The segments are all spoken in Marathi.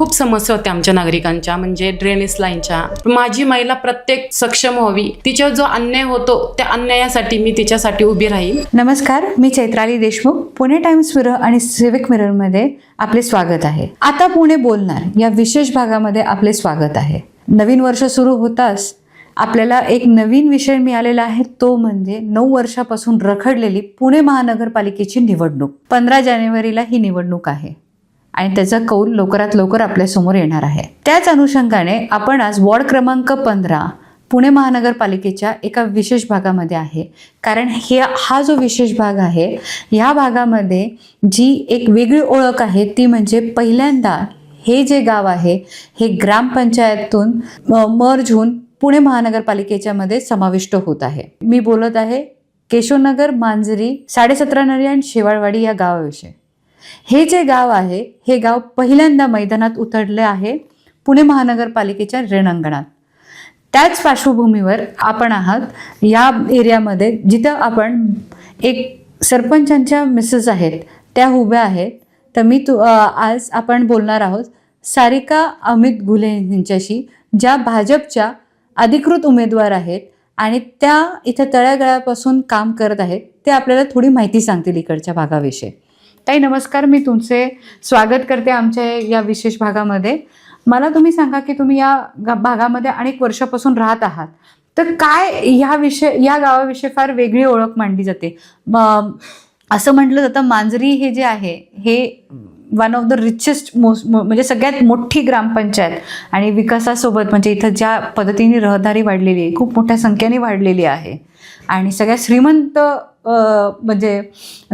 खूप समस्या होत्या आमच्या नागरिकांच्या म्हणजे ड्रेनेज लाईनच्या माझी महिला प्रत्येक सक्षम व्हावी. तिच्यावर जो अन्याय होतो त्या अन्यायासाठी मी तिच्यासाठी उभी राहील नमस्कार मी चैत्राली देशमुख पुणे टाइम्स मिरर आणि सिविक मिररमध्ये आपले स्वागत आहे. आता पुणे बोलणार या विशेष भागामध्ये आपले स्वागत आहे. नवीन वर्ष सुरू होताच आपल्याला एक नवीन विषय मिळालेला आहे तो म्हणजे नऊ वर्षापासून रखडलेली पुणे महानगरपालिकेची निवडणूक. पंधरा जानेवारीला ही निवडणूक आहे. आणि त्याचा कौल लवकरात लवकर आपल्यासमोर येणार आहे. त्याच अनुषंगाने आपण आज वॉर्ड क्रमांक पंधरा पुणे महानगरपालिकेच्या एका विशेष भागामध्ये आहे. कारण हे हा जो विशेष भाग आहे ह्या भागामध्ये जी एक वेगळी ओळख आहे ती म्हणजे पहिल्यांदा हे जे गाव आहे हे ग्रामपंचायतून मर्ज होऊन पुणे महानगरपालिकेच्या मध्ये समाविष्ट होत आहे. मी बोलत आहे केशवनगर मांजरी साडेसतरा नरी आणि शेवाळवाडी या गावाविषयी. हे जे गाव आहे हे गाव पहिल्यांदा मैदानात उतरले आहे पुणे महानगरपालिकेच्या रेणांगणात. त्याच पार्श्वभूमीवर आपण आहात या एरियामध्ये जिथं आपण एक सरपंचांच्या मिसेस आहेत त्या उभ्या आहेत. तर मी तू आज आपण बोलणार आहोत सारिका अमित घुले यांच्याशी ज्या भाजपच्या अधिकृत उमेदवार आहेत आणि त्या इथं तळ्यागळ्यापासून काम करत आहेत. ते आपल्याला थोडी माहिती सांगतील इकडच्या भागाविषयी. ताई नमस्कार. मी तुमचे स्वागत करते आमच्या या विशेष भागामध्ये. मला तुम्ही सांगा की तुम्ही या भागामध्ये अनेक वर्षापासून राहत आहात. तर काय ह्या विषय या गावाविषयी फार वेगळी ओळख मांडली जाते. असं म्हटलं जातं मांजरी हे जे आहे हे one of the richest most म्हणजे सगळ्यात मोठी ग्रामपंचायत आणि विकासासोबत म्हणजे इथं ज्या पद्धतीने रहदारी वाढलेली आहे खूप मोठ्या संख्येने वाढलेली आहे. आणि सगळ्यात श्रीमंत म्हणजे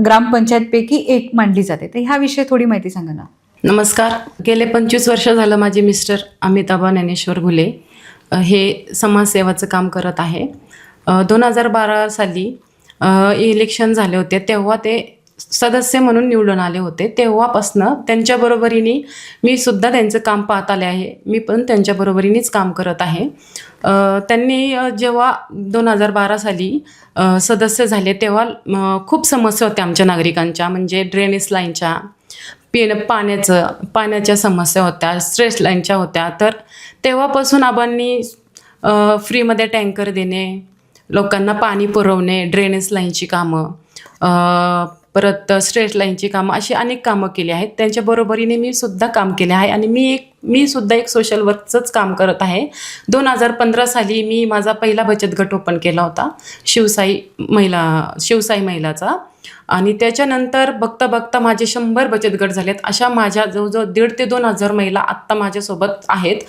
ग्रामपंचायतपैकी एक मानली जाते. तर ह्याविषयी थोडी माहिती सांगा ना. नमस्कार. गेले पंचवीस वर्ष झालं माझे मिस्टर अमिताभा ज्ञानेश्वर घुले हे समाजसेवाचं काम करत आहे. दोन हजार बारा साली इलेक्शन झाले होते तेव्हा ते सदस्य म्हणून निवडून आले होते. तेव्हापासनं त्यांच्या बरोबरीने मी सुद्धा त्यांचं काम पाहत आले आहे. मी पण त्यांच्या बरोबरीनेच काम करत आहे. त्यांनी जेव्हा दोन हजार बारा साली सदस्य झाले तेव्हा खूप समस्या होत्या आमच्या नागरिकांच्या. म्हणजे ड्रेनेज लाईनच्या पिणं पाण्याचं पाण्याच्या समस्या होत्या स्ट्रेस लाईनच्या होत्या. तर तेव्हापासून आबांनी फ्रीमध्ये टँकर देणे लोकांना पाणी पुरवणे ड्रेनेज लाईनची कामं परत स्ट्रेट लाईनची कामं अशी अनेक कामं केली आहेत. त्यांच्या बरोबरीने मी सुद्धा काम केले आहे आणि मी एक मी सुद्धा एक सोशल वर्कचंच काम करत आहे. दोन हजार पंधरा साली मी माझा पहिला बचत गट ओपन केला होता शिवसाई महिला शिवसाई महिलाचा. आणि त्याच्यानंतर बघता बघता माझे शंभर बचत गट झालेत. अशा माझ्या जवळजवळ दीड ते दोन हजार महिला आत्ता माझ्यासोबत आहेत.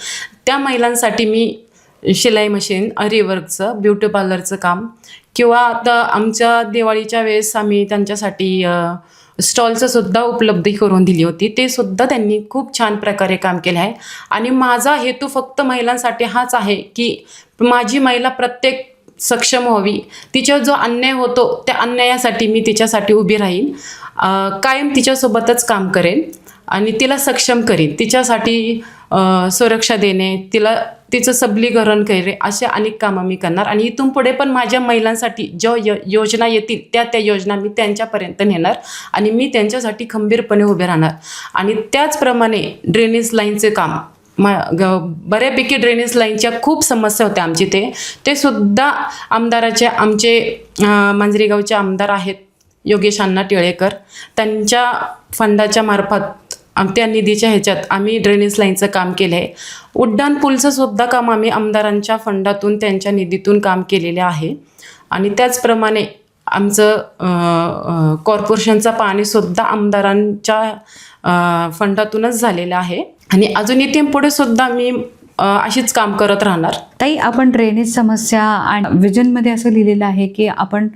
त्या महिलांसाठी मी शिलाई मशीन अरीवर्कचं ब्युटी पार्लरचं काम किंवा आता आमच्या दिवाळीच्या वेळेस आम्ही त्यांच्यासाठी स्टॉलचं सुद्धा उपलब्धी करून दिली होती. ते सुद्धा त्यांनी खूप छान प्रकारे काम केले आहे. आणि माझा हेतू फक्त महिलांसाठी हाच आहे की माझी महिला प्रत्येक सक्षम व्हावी. तिच्यावर जो अन्याय होतो त्या अन्यायासाठी मी तिच्यासाठी उभी राहीन. कायम तिच्यासोबतच काम करेन आणि तिला सक्षम करीन. तिच्यासाठी सुरक्षा देणे तिला तिचं सबलीकरण करे असे अनेक कामं मी करणार. आणि इथून पुढे पण माझ्या महिलांसाठी ज्या यो योजना येतील त्या त्या योजना मी त्यांच्यापर्यंत नेणार आणि मी त्यांच्यासाठी खंबीरपणे उभे राहणार. आणि त्याचप्रमाणे ड्रेनेज लाईनचे काम. म ग बऱ्यापैकी ड्रेनेज लाईनच्या खूप समस्या होत्या आमची ते. ते सुद्धा आमदाराचे आमचे मांजरेगावचे आमदार आहेत योगेश अण्णा टिळेकर. त्यांच्या फंडाच्या मार्फत त्या निधीच्या ह्याच्यात आम्ही ड्रेनेज लाईनचं काम केलं आहे उड्डाण पूलचं सुद्धा काम आम्ही आमदारांच्या फंडातून त्यांच्या निधीतून काम केलेले आहे. आणि त्याचप्रमाणे आमचं कॉर्पोरेशनचा कॉर्पोरेशनचं पाणीसुद्धा आमदारांच्या फंडातूनच झालेलं आहे. आणि अजून येते पुढे सुद्धा मी अशीच काम करत राहणार. ताई आपण ड्रेनेज समस्या आणि विजनमध्ये असं लिहिलेलं आहे की आपण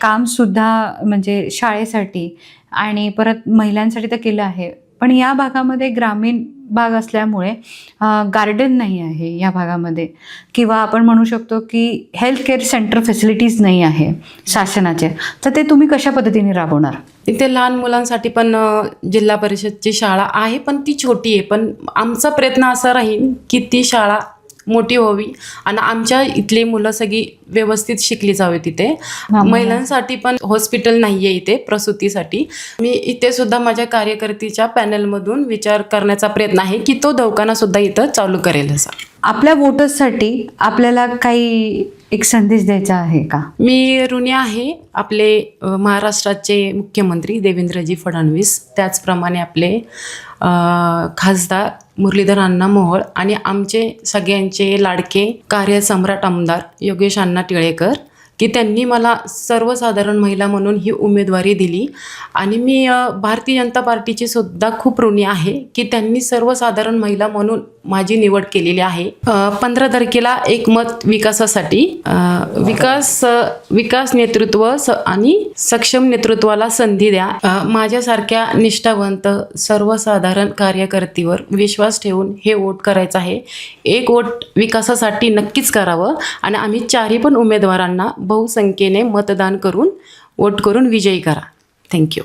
कामसुद्धा म्हणजे शाळेसाठी आणि परत महिलांसाठी तर केलं आहे. पण या भागामध्ये ग्रामीण भाग असल्यामुळे गार्डन नाही आहे या भागामध्ये. किंवा आपण म्हणू शकतो की हेल्थ केअर सेंटर फॅसिलिटीज नाही आहे शासनाचे. तर ते तुम्ही कशा पद्धतीने राबवणार? इथे लहान मुलांसाठी पण जिल्हा परिषदची शाळा आहे पण ती छोटी आहे. पण आमचा प्रयत्न असा राहील की ती शाळा मोठी व्हावी. आणि आमच्या इथली मुलं सगळी व्यवस्थित शिकली जावी तिथे. महिलांसाठी पण हॉस्पिटल नाही आहे इथे प्रसूतीसाठी. मी इथे सुद्धा माझ्या कार्यकर्तीच्या पॅनलमधून विचार करण्याचा प्रयत्न आहे की तो दवाखाना सुद्धा इथं चालू करेल असा. आपल्या वोटर्ससाठी आपल्याला काही एक संदेश द्यायचा आहे का? मी ऋणी आहे. आपले महाराष्ट्राचे मुख्यमंत्री देवेंद्रजी फडणवीस. त्याचप्रमाणे आपले खासदार मुरलीधर अण्णा मोहोळ आणि आमचे सगळ्यांचे लाडके कार्यसम्राट आमदार योगेश अण्णा टिळेकर की त्यांनी मला सर्वसाधारण महिला म्हणून ही उमेदवारी दिली. आणि मी भारतीय जनता पार्टीची सुद्धा खूप ऋणी आहे की त्यांनी सर्वसाधारण महिला म्हणून माझी निवड केलेली आहे. पंधरा तारखेला एक मत विकासासाठी विकास विकास नेतृत्व स आणि सक्षम नेतृत्वाला संधी द्या. माझ्यासारख्या निष्ठावंत सर्वसाधारण कार्यकर्तीवर विश्वास ठेवून हे वोट करायचं आहे. एक वोट विकासासाठी नक्कीच करावं आणि आम्ही चारही पण उमेदवारांना बहुसंख्येने मतदान करून वोट करून विजयी करा. थँक्यू